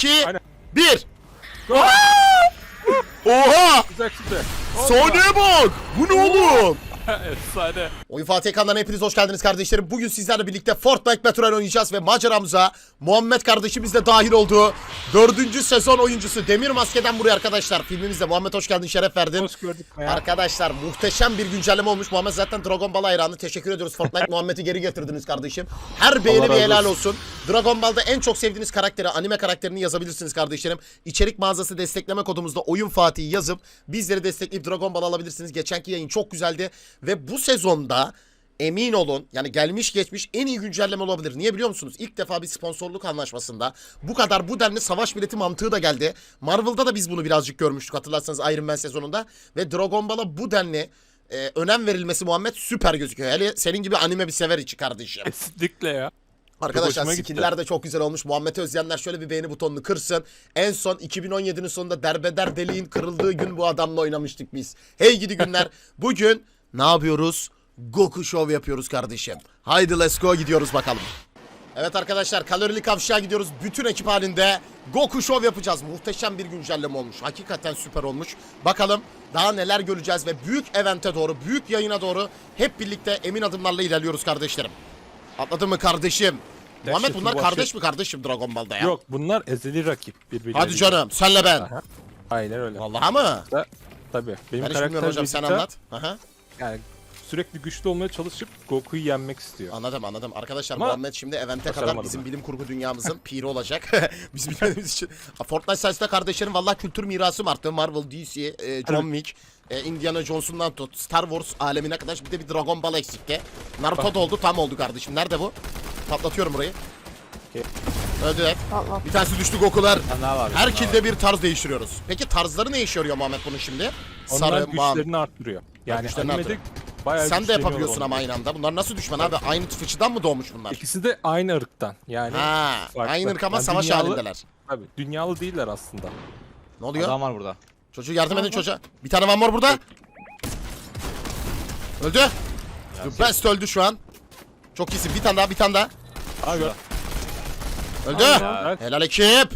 2, Aynen. 1. Go. Oha! Güzel çıktı. Sahneye bak! Bu ne oğlum? Efsane. Oyun Fatih kanalına hepiniz hoş geldiniz kardeşlerim. Bugün sizlerle birlikte Fortnite Battle Royale oynayacağız ve maceramıza Muhammed kardeşimiz de dahil olduğu dördüncü sezon oyuncusu Demir Maske'den buraya arkadaşlar. Filmimizde Muhammed hoş geldin, şeref verdin. Hoş gördük. Ya. Arkadaşlar muhteşem bir güncelleme olmuş. Muhammed zaten Dragon Ball hayranı. Teşekkür ediyoruz. Fortnite Muhammed'i geri getirdiniz kardeşim. Her beğeni bir helal olsun. olsun. Dragon Ball'da en çok sevdiğiniz karakteri, anime karakterini yazabilirsiniz kardeşlerim. İçerik mağazası destekleme kodumuzda Oyun Fatih'i yazıp bizleri destekleyip Dragon Ball alabilirsiniz. Geçenki yayın çok güzeldi ve bu sezonda emin olun yani gelmiş geçmiş en iyi güncelleme olabilir. Niye biliyor musunuz? İlk defa bir sponsorluk anlaşmasında bu kadar bu denli savaş bileti mantığı da geldi. Marvel'da da biz bunu birazcık görmüştük hatırlarsanız Iron Man sezonunda ve Dragon Ball'a bu denli e, önem verilmesi Muhammed süper gözüküyor. Hele senin gibi anime bir sever içi kardeşim. Kesinlikle ya. Arkadaşlar skinler de çok güzel olmuş. Muhammed'i özleyenler şöyle bir beğeni butonunu kırsın. En son 2017'nin sonunda derbeder deliğin kırıldığı gün bu adamla oynamıştık biz. Hey gidi günler. Bugün ne yapıyoruz? Goku Show yapıyoruz kardeşim. Haydi let's go gidiyoruz bakalım. Evet arkadaşlar kalorili kavşağa gidiyoruz. Bütün ekip halinde Goku Show yapacağız. Muhteşem bir güncelleme olmuş. Hakikaten süper olmuş. Bakalım daha neler göreceğiz ve büyük evente doğru, büyük yayına doğru hep birlikte emin adımlarla ilerliyoruz kardeşlerim. Atladın mı kardeşim? Muhammed Dehşetli bunlar vahşet. kardeş mi kardeşim Dragon Ball'da ya? Yok bunlar ezeli rakip birbirlerine. Hadi canım senle ben. Aha. Aynen öyle. Vallahi mı? Da, tabii. Benim Ben hiç bilmiyorum hocam sen anlat. Aha. Yani sürekli güçlü olmaya çalışıp Goku'yu yenmek istiyor. Anladım anladım. Arkadaşlar Ama Muhammed şimdi evente kadar bizim ben. bilim kurgu dünyamızın piri olacak. Biz bilmediğimiz için. Fortnite sayesinde kardeşlerim vallahi kültür mirasım arttı. Marvel, DC, e, John Wick, e, Indiana Jones'undan tut, Star Wars alemine kadar bir de bir Dragon Ball eksikti. Naruto da oldu tam oldu kardeşim. Nerede bu? Patlatıyorum burayı. Okey. Öldüler. Allah. Bir tanesi düştü Goku'lar. Her kilde bir tarz değiştiriyoruz. Peki tarzları ne işe yarıyor Muhammed bunun şimdi? Onlar Sarı, güçlerini arttırıyor. Yani güçlerini animede bayağı Sen de yapabiliyorsun ama aynı anda. Bunlar nasıl düşman abi? Aynı fıçıdan mı doğmuş bunlar? İkisi de aynı ırktan. Yani Ha, farklı. aynı ırk ama Yani savaş dünyalı- halindeler. Tabii dünyalı değiller aslında. Ne oluyor? Adam var burada. Çocuğu yardım edin çocuğa. Bir tane var burada. Öldü. The best öldü şu an. Çok iyisin. Bir tane daha, bir tane daha. Abi Öldü. Ya. Helal ekip.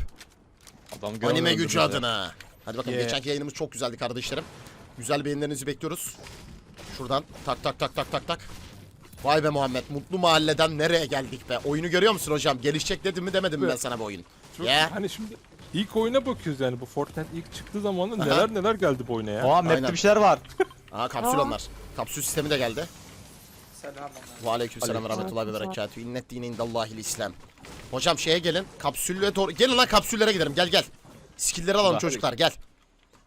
Adam Anime gücü adına. Hadi bakalım Yeah. geçenki yayınımız çok güzeldi kardeşlerim. Güzel beğenilerinizi bekliyoruz. Şuradan tak tak tak tak tak tak. Vay be Muhammed mutlu mahalleden nereye geldik be. Oyunu görüyor musun hocam? Gelişecek dedim mi demedim mi ben sana bu oyun? Çok- Ya. Hani şimdi ilk oyuna bakıyoruz yani bu Fortnite ilk çıktığı zaman neler neler geldi bu oyuna ya. Oha map'te Aynen. bir şeyler var. Aa kapsül Aa. onlar. Kapsül sistemi de geldi. Selam. Ve aleyküm selam ve rahmetullahi ve berekatühü. İnnet dine indallahil islam. Hocam şeye gelin. Kapsülle doğru. Gelin lan kapsüllere gidelim. Gel gel. Skill'leri alalım Burada. çocuklar gel.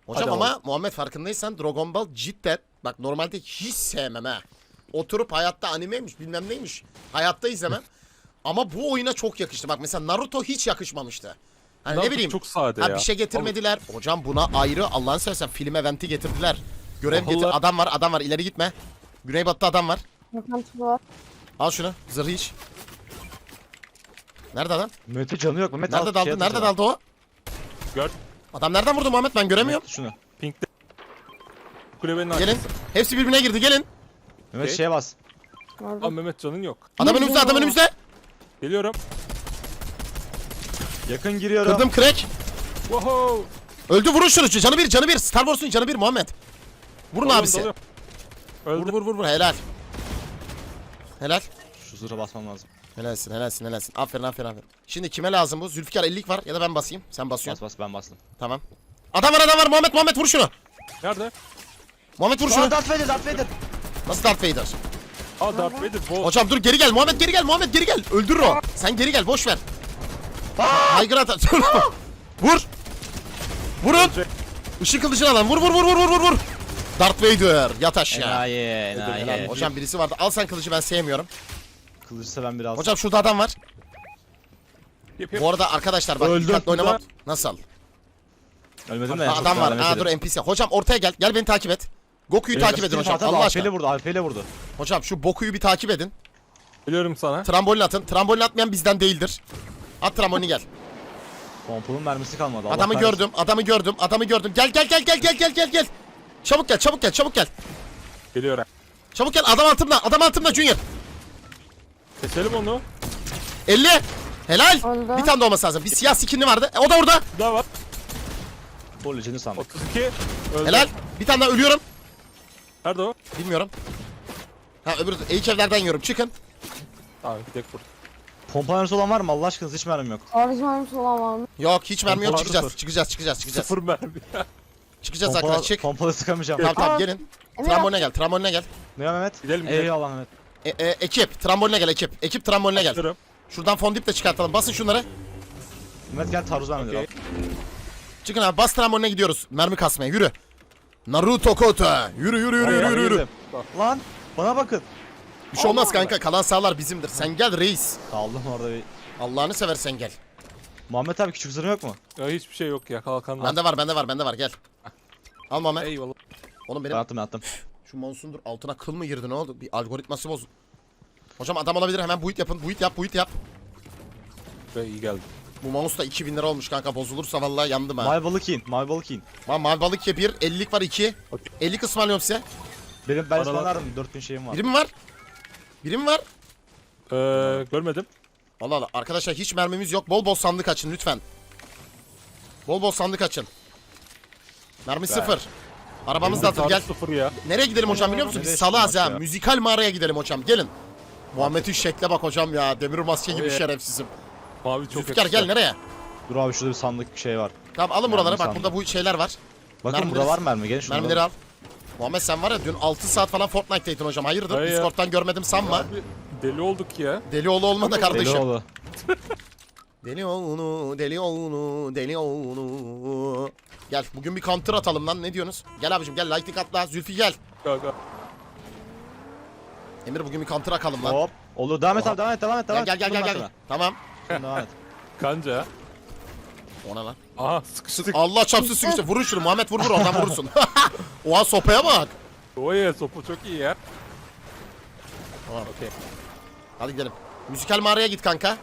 Hocam Hadi ama alalım. Muhammed farkındaysan Dragon Ball cidden bak normalde hiç sevmem ha. Oturup hayatta animeymiş bilmem neymiş. Hayatta izlemem. ama bu oyuna çok yakıştı. Bak mesela Naruto hiç yakışmamıştı. Hani ne bileyim. çok sade ha, ya. Bir şey getirmediler. Hocam buna ayrı Allah'ını seversen film eventi getirdiler. Görev Vallahi- getir. Adam var adam var ileri gitme. Güneybatı'da adam var. Al şunu. Zırhı iç. Nerede adam? Mehmet'e canı yok. Mehmet Nerede al, daldı? şey Nerede daldı o? Gör. Adam nereden vurdu Muhammed? Ben göremiyorum. Mehmet şunu. Pink'te. Kulübenin Gelin. arkası. Hepsi birbirine girdi. Gelin. Mehmet Okey. şeye bas. Aa. Mehmet canın yok. Adam önümüzde. Adam önümüzde. Geliyorum. Yakın giriyorum. Kırdım crack. Wow. Öldü vurun şunu. Canı bir. Canı bir. Star Wars'un canı bir Muhammed. Vurun abisi. dalıyorum. Vur Öldü. vur vur vur. Helal. Helal. Şu zırha basmam lazım. Helalsin helalsin helalsin. Aferin aferin aferin. Şimdi kime lazım bu? Zülfikar 50'lik var ya da ben basayım. Sen Bas basıyorsun. bas ben bastım. Tamam. Adam var adam var. Muhammed Muhammed vur şunu. Nerede? Muhammed vur Aa şunu. Darth Vader Darth Vader. Nasıl Darth Vader? Aa Darth Vader. Bol. Hocam dur geri gel. Muhammed geri gel. Muhammed geri gel. Öldürür o. Sen geri gel. Boş ver. Haygır at. vur. Vurun. Işık kılıcını alalım. Vur vur vur vur vur vur vur. Darth Vader yat aşağı. Enayi enayi. Hocam birisi vardı. Al sen kılıcı ben sevmiyorum. Kılıçsa ben biraz. Hocam şurada adam var. Yap, yap. Bu arada arkadaşlar bak Öldüm. dikkatli oynamak. Burada. Nasıl? Ölmedim de. Aa, çok adam var. lanet Aa dur. NPC. Hocam ortaya gel. Gel beni takip et. Goku'yu takip edin hocam. Abi Allah AF'yle aşkına. vurdu AF'yle vurdu. Hocam şu Boku'yu bir takip edin. Geliyorum sana. Trambolin atın. Trambolin atmayan bizden değildir. At trambolini gel. Pompalın mermisi kalmadı. Allah Adamı kahretsin. gördüm. Adamı gördüm. Adamı gördüm. Gel gel gel gel gel gel gel gel. Çabuk gel çabuk gel çabuk gel. Geliyorum. Çabuk gel adam altımda. Adam altımda Junior. Keselim onu. 50. Helal. Öldü. Bir tane de olması lazım. Bir siyah skinli vardı. E, o da orada. Daha var. Legendi sandık. 32. Öldü. Helal. Bir tane daha ölüyorum. Nerede o? Bilmiyorum. Ha öbür evlerden yiyorum. Çıkın. Abi bir tek vur. Pompa mermisi olan var mı? Allah aşkına hiç mermim yok. Hariç mermisi olan var mı? Yok hiç mermi yok. Çıkacağız. sıfır. Çıkacağız. Çıkacağız. Çıkacağız. Sıfır mermi. Çıkacağız Pompalı, arkadaşlar. Çık. pompalı sıkamayacağım. Tamam tamam gelin. Emir Tramboline gel. Tramboline gel. Ne var Mehmet? Gidelim, gidelim. Eyvallah Mehmet. E, e, ekip. Tramboline gel ekip. Ekip tramboline gel. Atıyorum. Şuradan fondip de çıkartalım. Basın şunları. Mehmet gel taarruz vermedi. Okey. Çıkın abi. Bas tramboline gidiyoruz. Mermi kasmaya. Yürü. Naruto Kota. Yürü yürü yürü yürü yürü. Lan bana bakın. Bir şey olmaz kanka. Kalan sağlar bizimdir. Sen gel reis. Kaldım orada bir. Allah'ını seversen gel. Muhammed abi küçük zırhın yok mu? Ya hiçbir şey yok ya kalkan var. Bende var bende var bende var gel. Al Mehmet. Eyvallah. Oğlum Ben benim attım ben attım. Şu monsun dur altına kıl mı girdi ne oldu? Bir algoritması bozuldu. Hocam adam olabilir hemen buit yapın. Buit yap buit yap. Ve iyi geldi. Bu mouse da 2000 lira olmuş kanka. Bozulursa vallahi yandım ha. Mavi balık yiyin. Mavi balık yiyin. Mal, mal balık ye 1, 50'lik var 2. Okey. 50 ısmarlıyorum size. Benim ben bak. ısmarlardım. 4000 şeyim var. Biri mi var? Biri mi var? Ee, görmedim. Allah Allah. Arkadaşlar hiç mermimiz yok. Bol bol sandık açın lütfen. Bol bol sandık açın. Mermi sıfır. Arabamız da atır gel. Sıfır ya. Nereye gidelim hocam biliyor musun? Biz Nereye çıkmak ha. ya? Müzikal mağaraya gidelim hocam. Gelin. Muhammed'in şekle bak hocam ya. Demir maske gibi Oy. şerefsizim. Mavi çok Zülfikar yakıştı. gel nereye? Dur abi şurada bir sandık bir şey var. Tamam alın Mermi buraları. Bak burada bu şeyler var. Bakın Mermileri- burada var mermi. Gelin şurada. Mermileri al. Muhammed sen var ya dün 6 saat falan Fortnite'daydın hocam. Hayırdır? Hayır ya. Discord'dan görmedim sanma. Abi, deli olduk ya. Deli oğlu olma da kardeşim. Deli oğlu. Deli oğlu, deli oğlu, deli oğlu. Gel bugün bir counter atalım lan ne diyorsunuz? Gel abicim gel lightning atla Zülfü gel. Kanka. Emir bugün bir counter akalım lan. Hop. Olur devam et abi devam et devam et devam Gel et. gel gel gel gel. Tamam. Devam et. Kanca. Ona lan. Aha sıkıştık. Allah çapsın sıkıştı. Vurun şunu Muhammed vur vur oradan vurursun. Oha sopaya bak. Oye sopa çok iyi ya. Tamam. Okey. Hadi gidelim. Müzikal mağaraya git kanka.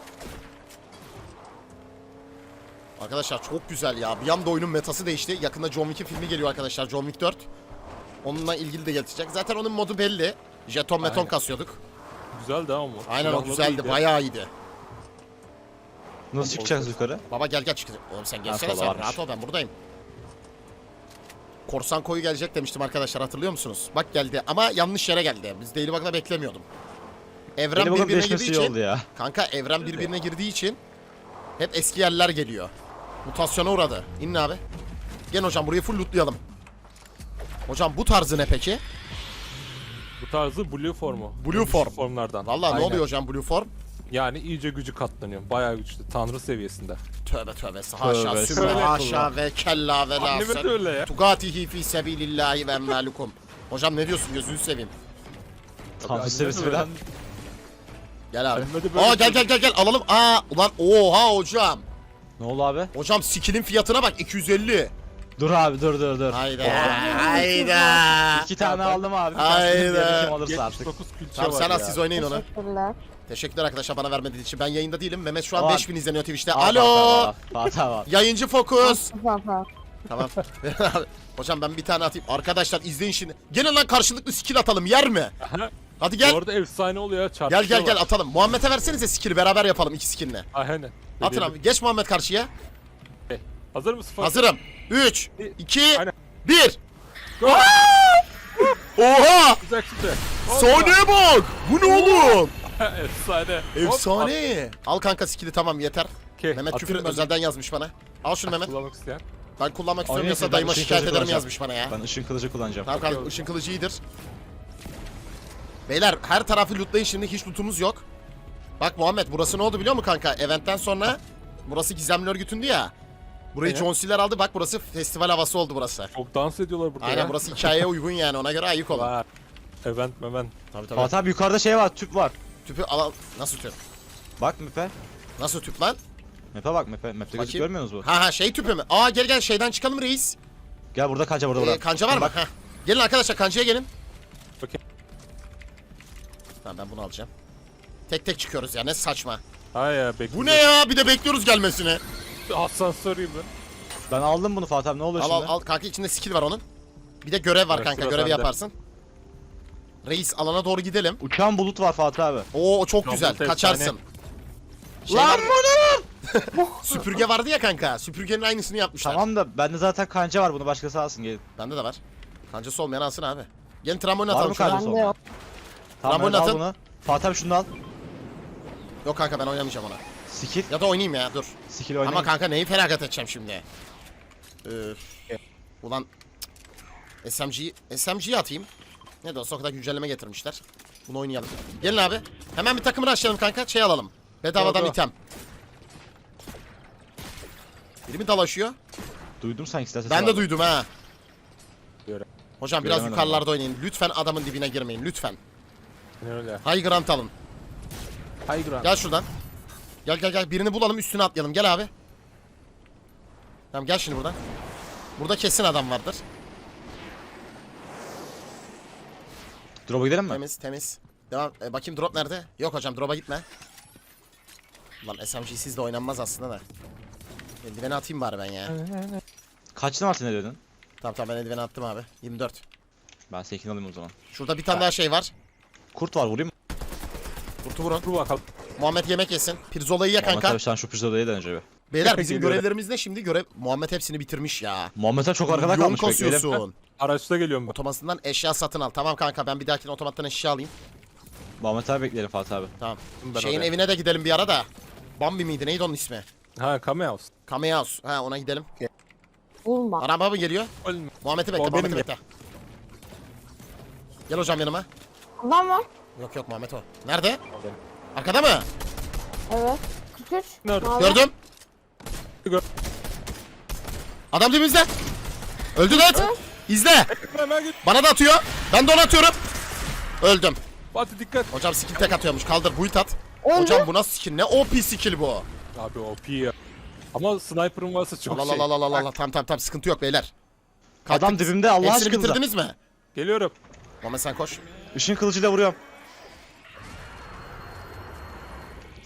Arkadaşlar çok güzel ya. Bir anda oyunun metası değişti. Yakında John Wick'in filmi geliyor arkadaşlar. John Wick 4. Onunla ilgili de gelecek. Zaten onun modu belli. Jeton meton Aynen. kasıyorduk. Güzeldi ama. Aynen o güzeldi. iyiydi. Bayağı iyiydi. Nasıl çıkacağız yukarı? Baba gel gel çıkacak. Oğlum sen gelsene sen. Rahat ol ben buradayım. Korsan koyu gelecek demiştim arkadaşlar hatırlıyor musunuz? Bak geldi ama yanlış yere geldi. Biz Daily Bug'la beklemiyordum. Evren bakın birbirine girdiği için ya. Kanka evren birbirine girdiği için hep eski yerler geliyor. Mutasyona uğradı. İnin abi. Gel hocam burayı full lootlayalım. Hocam bu tarzı ne peki? Bu tarzı blue formu. Blue güçlü form. formlardan. Vallahi ne Aynen. oluyor hocam blue form? Yani iyice gücü katlanıyor. Bayağı güçlü. Tanrı seviyesinde. Tövbe tövbe. Haşa Tövbe, sümme haşa ve kella ve la Anneme de öyle ya. Tugatihi fi sebilillahi ve emvalukum. Hocam ne diyorsun gözünü seveyim. Tanrı seviyesi falan. Gel abi. Anneme de böyle Aa gel gel gel gel alalım. Aa ulan oha hocam. Ne oldu abi? Hocam skill'in fiyatına bak 250. Dur abi dur dur dur. Hayda. Hayda. İki tane aldım abi. Hayda. Hayda. Kim alırsa artık. 79 külçe Tamam var sen ya. az siz oynayın onu. Teşekkürler. Teşekkürler arkadaşlar bana vermediğiniz için. Ben yayında değilim. Mehmet şu an Tamam. 5000 izleniyor Twitch'te. Al, Alo. Fatih abi. Yayıncı fokus. Tamam. tamam. Hocam ben bir tane atayım. Arkadaşlar izleyin şimdi. Gelin lan karşılıklı skill atalım. Yer mi? Aha. Hadi Bu gel. arada efsane oluyor ya. Gel gel gel var. atalım. Muhammed'e versenize skill'i beraber yapalım iki skill'le. Aynen. Atın abi. Geç Muhammed karşıya. Hazır mısın? Fatih? Hazırım. 3, 2, Aynen. 1. Go. Oha! Güzel çıktı. Sahneye bak. Bu ne oğlum? Efsane. Efsane. Al kanka skill'i tamam yeter. Okey, Mehmet atayım küfür ben. özelden yazmış bana. Al şunu Mehmet. Kullanmak isteyen. Ben kullanmak istiyorum ben dayıma ışın şikayet kılıcı ederim kullanacağım. yazmış bana ya. Ben ışın kılıcı kullanacağım. Tamam kanka ışın kılıcı iyidir. Beyler her tarafı lootlayın şimdi hiç lootumuz yok. Bak Muhammed burası ne oldu biliyor musun kanka? Eventten sonra burası gizemli örgütündü ya. Burayı Evet. John C'ler aldı bak burası festival havası oldu burası. Çok dans ediyorlar burada Aynen ya. burası hikayeye uygun yani ona göre ayık olun. Var. Event memen. Tabii tabii. Fatih abi yukarıda şey var tüp var. Tüpü al. Nasıl tüp? Bak mepe. Nasıl tüp lan? Mepe bak mepe. Map'te gözük Bakayım. görmüyorsunuz bu. Ha ha şey tüpü mü? Aa gel gel şeyden çıkalım reis. Gel burada kanca burada Ee, burada. kanca var mı? Bak. Ha. Gelin arkadaşlar kancaya gelin. Okey. Tamam ben bunu alacağım. Tek tek çıkıyoruz ya ne saçma. Ha ya bekle. Bu ne ya? Bir de bekliyoruz gelmesini. Asansörüyüm ben. Ben aldım bunu Fatih abi ne oluyor Al al şimdi? al kanka içinde skill var onun. Bir de görev var Evet, kanka sıra görevi sende. yaparsın. Reis alana doğru gidelim. Uçan bulut var Fatih abi. Oo o çok Tamam, güzel efsane. kaçarsın. Lan Şeyler- Süpürge vardı ya kanka. Süpürgenin aynısını yapmışlar. Tamam da bende zaten kanca var bunu başkası alsın gelin. Bende de var. Kancası olmayan alsın abi. Gelin trambolin Var atalım mı kancası? Bende yok. Tamam Trambolin ben al atın. bunu. Fatih abi şunu al. Yok kanka ben oynamayacağım ona. Skill. Ya da oynayayım ya dur. Skill oynayın. Ama kanka neyi feragat edeceğim şimdi? Üf. Ulan cık. SMG'yi SMG'yi atayım. Ne de olsa o kadar güncelleme getirmişler. Bunu oynayalım. Gelin abi. Hemen bir takımını açalım kanka. Şey alalım. Bedavadan Doğru. item. Biri mi dalaşıyor? Duydum sanki silah sesi Ben de vardı. duydum ha. Göre. Hocam biraz Göremedim yukarılarda oynayın. Lütfen adamın dibine girmeyin. Lütfen. Ne öyle? High ground alın. High ground. Gel şuradan. Gel gel gel. Birini bulalım üstüne atlayalım. Gel abi. Tamam gel şimdi buradan. Burada kesin adam vardır. Drop'a gidelim mi? Temiz temiz. Devam. E, bakayım drop nerede? Yok hocam drop'a gitme. Lan SMG'siz de oynanmaz aslında da. Eldiveni atayım bari ben ya. Kaç tane var senin elinin? Tamam tamam ben eldiveni attım abi. 24. Ben seninkini alayım o zaman. Şurada bir tane daha şey var. Kurt var vurayım mı? Kurtu vurun. Dur bakalım. Muhammed yemek yesin. Pirzola'yı ye Muhammed kanka. abi sen şu pizzodayı önce bir. Beyler bizim Geliyorum. görevlerimiz ne şimdi? Görev Muhammed hepsini bitirmiş ya. Muhammed abi çok arkada Yol kalmış bekleyelim. kasıyorsun. Araçta geliyorum ben. Otomasından eşya satın al. Tamam kanka ben bir dahakine otomattan eşya alayım. Muhammed abi bekleyelim Fatih abi. Tamam. Ben Şeyin oraya. evine de gidelim bir ara da. Bambi miydi? Neydi onun ismi? Ha Kame House. Kame House. Ha ona gidelim. Bulma. Araba mı geliyor? Ölme. Muhammed'i bekle, O Muhammed'i benim bekle. Gel hocam yanıma. Adam var. Yok yok Muhammed o. Nerede? Arkada mı? Evet. 43. Nerede? Mavi. Gördüm. Gör. Adam dibimizde. Öldü lan. İzle. Hemen git. Bana da atıyor. Ben de ona atıyorum. Öldüm. Fatih dikkat. Hocam skill tek atıyormuş. Kaldır buit at. Öldü. Hocam bu nasıl skill? Ne OP skill bu? Abi OP ya. Ama sniper'ın varsa çok Allah şey. Allah Allah Allah Allah. Tamam tamam tamam sıkıntı yok beyler. Adam dibimde Allah Hepsini aşkına. bitirdiniz mi? Geliyorum. Muhammed sen koş. Işın kılıcıyla vuruyorum.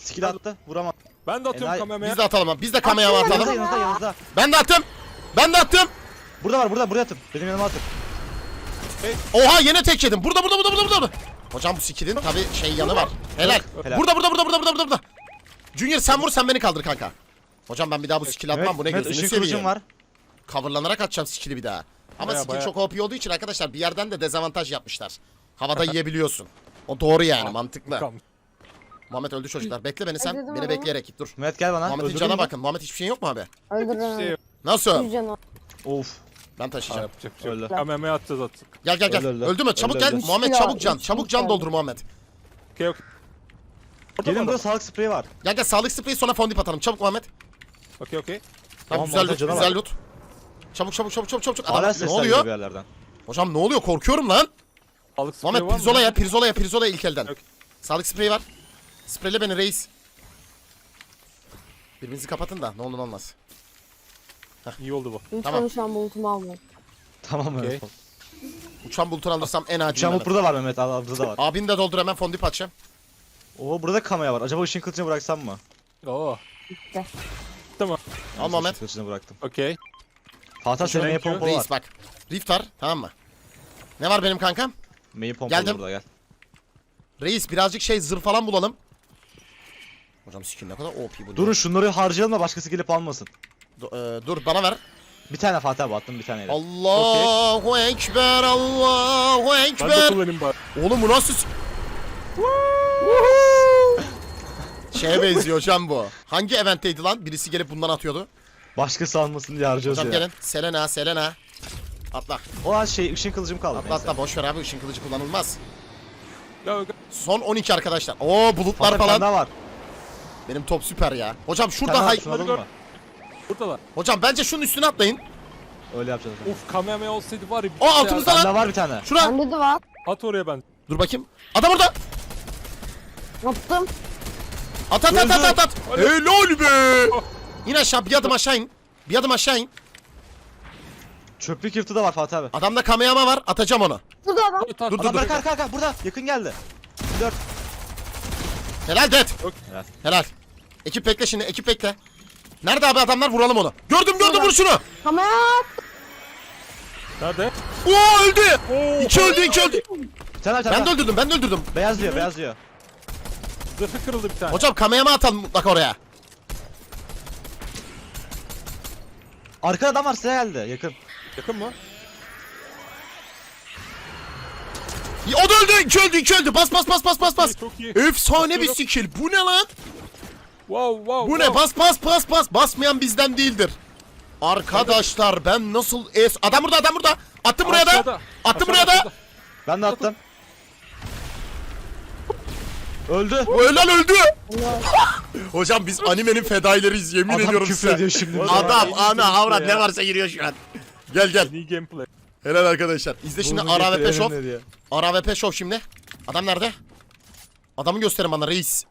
Skill attı. Vuramam. Ben de atıyorum Kame'ye. Biz de atalım abi. Biz de kamera Yanınızda atalım. yanınızda yanınızda. Ben de attım. Ben de attım. Burada var burada buraya atın. Benim yanıma atın. Oha yine tek yedim. Burada burada burada burada burada. Hocam bu skill'in tabi şey yanı var. Helal. Helal. Burada burada burada burada burada burada. Junior sen vur sen beni kaldır kanka. Hocam ben bir daha bu skill atmam bu ne gözünü ışın seveyim. kılıcım var. Coverlanarak atacağım skill'i bir daha. Ama Baya, skill baya. çok OP olduğu için arkadaşlar bir yerden de dezavantaj yapmışlar. Havada yiyebiliyorsun. O doğru yani mantıklı. Muhammed öldü çocuklar. Bekle beni sen. Öldürdüm Beni adamı. bekleyerek git dur. Mehmet gel bana. Muhammed'in cana bakın. Muhammed hiçbir şeyin yok mu abi? Öldürün. Şey, Nasıl? Canı. Of. Ben ha, taşıyacağım. yapacak bir şey yok. Öldü. Kame'ye atacağız attık. Gel gel gel. Öldü, Öldü, öldü. mü? Çabuk Öldü, gel. öldü. Muhammed Üç çabuk kilo, can. üç Çabuk kilo. can doldur Muhammed. Okey okey. Gelin burada sağlık spreyi var. Gel gel sağlık spreyi sonra fondip atalım. Çabuk Muhammed. Okey okey. Tamam Tamam, güzel loot, montaj canavar. güzel loot. Çabuk çabuk çabuk çabuk çabuk. Adam, Hala ne sesler oluyor? geliyor bir yerlerden. Hocam ne oluyor? Korkuyorum lan. Balık spreyi Muhammed var mı? pirzola ya, pirzola ya, pirzola ilk elden. Yok. Sağlık spreyi var. Spreyle beni reis. Birbirinizi kapatın da ne olur ne olmaz. İyi oldu bu. Lütfen Tamam. şu an bulutumu alma. Tamam Okey. Mehmet. Uçan bulutunu alırsam en acil. Çamur Mehmet. burada var Mehmet. Al al, burada da var. Abini de doldur hemen fondip açacağım. Oo burada kamera var. Acaba ışın kılıcını bıraksam mı? Oo. Bitti. Tamam. Al Muhammed. Işın kılıcını bıraktım. Okey. Fatih senin pompalı var. Reis bak. Rift var tamam mı? Ne var benim kankam? Main pompalı Geldim. burada gel. Reis birazcık şey zırh falan bulalım. Hocam skin ne kadar OP bu. Durun şunları harcayalım da başkası gelip almasın. Du- e, dur bana ver. Bir tane Fatih abi attım bir taneyle. Allahu Ekber, Allahu Ben de Ekber. kullanayım bari. Oğlum bu nasıl... Şeye benziyor hocam bu. Hangi eventteydi lan? Birisi gelip bundan atıyordu. Başkası almasın diye harcıyoruz Hocam ya. gelin. Selena, Selena. Atla. O an şey ışın kılıcım kaldı. Atla neyse. atla. Boş ver abi. ışın kılıcı kullanılmaz. Son 12 arkadaşlar. Oo bulutlar Fatih bir tane falan. daha var. Benim top süper ya. Hocam şurada hay... şunu alalım mı? Buradalar. Hocam bence şunun üstüne atlayın. Öyle yapacağız. Uf Kame'ye olsaydı var ya. bir O şey altımızda lan. Bende var bir tane. Şura. Bende de var. At oraya ben. Dur bakayım. Adam orada. Attım. At at at at at at. Hadi. Helal be. İn aşağı bir adım aşağı in. Bir adım aşağı in. Çöplük yırtı da var Fatih abi. Adamda kameyama var. Atacağım onu. Burada adam. At. Dur dur Adam dur. bırak arka arka burada yakın geldi. 4. Helal dead. Helal. Helal. Ekip bekle şimdi. Ekip bekle. Nerede abi adamlar? Vuralım onu. Gördüm gördüm vur şunu. Kamera. Nerede? Oo öldü. Oo. İki öldü iki öldü. Bir tane Ben de öldürdüm ben de öldürdüm. Beyaz diyor beyaz diyor. Zırhı kırıldı bir tane. Hocam kameyama atalım mutlaka oraya. Arkada adam var size geldi yakın. Yakın mı? Ya, O da öldü. İki öldü. iki öldü. Bas bas bas bas bas bas. Çok iyi. Efsane bir Basıyorum. skill. Bu ne lan? Wow wow. Bu ne? wow. Bas bas bas bas. Basmayan bizden değildir. Arkadaşlar ben nasıl es... Adam burada adam burada. Attım buraya da. Attım Aşağıda, buraya da. Ben de attım. Öldü. Helal öldü. Hocam biz animenin fedaileri yemin Adam ediyorum küfür size. ediyor şimdi. Adam, ana, avrat ne varsa giriyor şu an. Gel gel. İyi gameplay. Helal arkadaşlar. İzle şimdi Bunu Ara ve getirelim Peşov. ne. Ara ve Peşov şimdi. Adam nerede? Adamı gösterin bana reis.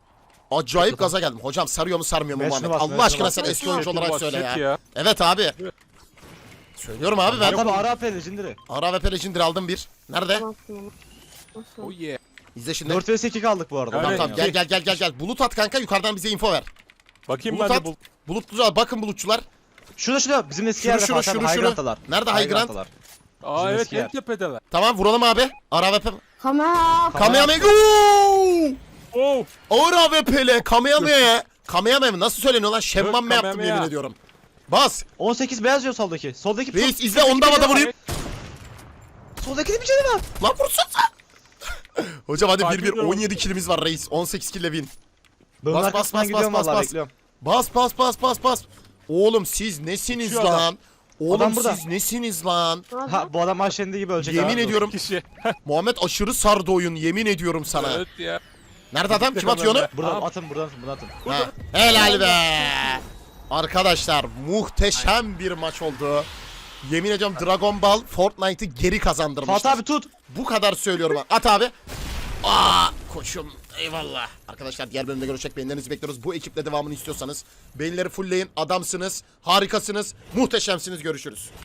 Acayip gaza geldim. Hocam sarıyor mu sarmıyor mu Meşhur Muhammed? bas, Allah aşkına bas. sen eski oyuncu olarak bas, söyle shit ya. ya. Evet abi. Söylüyorum abi ben. Tabii ara AP Legendary. Ara ve Peşindir aldım bir. Nerede? Oh yeah. İzle şimdi. 4 vs 2 kaldık bu arada. Tamam Evet. tamam gel gel gel gel gel. Bulut at kanka yukarıdan bize info ver. Bakayım Bulut ben at. de bul. Bulutlular bakın bulutçular. Şurada şurada bizim eski Şunu, yerde şunu, Fatih şunu, şunu. Nerede High? Ground'dalar. Aa Bizim evet eski en tepedeler. Tamam vuralım abi. Ara ve Pe... Kamera. Kamehameha. Oh. Ağır AWP'le Kamehameha. Kamehameha mı? Nasıl söyleniyor lan? Şemman mı yaptım yemin ediyorum. Bas. 18 beyaz diyor soldaki. Soldaki Reis izle ondan da vurayım. Soldaki de bir canı var. Lan vursun sen. Hocam hadi Takip 1-1 ediyorum. 17 kilimiz var reis. 18 kille win. Bas, bas, bas, bas, bas. bekliyorum. Bas bas bas bas bas. Oğlum siz nesiniz adam. lan? Oğlum Adam burada. siz nesiniz lan? Ha bu adam aşendi gibi ölecek. Yemin abi. ediyorum Kişi. Muhammed aşırı sardı oyun yemin ediyorum sana. evet ya. Nerede adam? Kim atıyor onu? Buradan atın buradan atın buradan atın. Ha. Helal be. Arkadaşlar muhteşem bir maç oldu. Yemin ediyorum Dragon Ball Fortnite'ı geri kazandırmıştır. Fatih abi tut. Bu kadar söylüyorum. At abi. Aa koçum eyvallah. Arkadaşlar diğer bölümde görüşecek beğenilerinizi bekliyoruz. Bu ekiple devamını istiyorsanız beğenileri fullleyin. Adamsınız. Harikasınız. Muhteşemsiniz. Görüşürüz.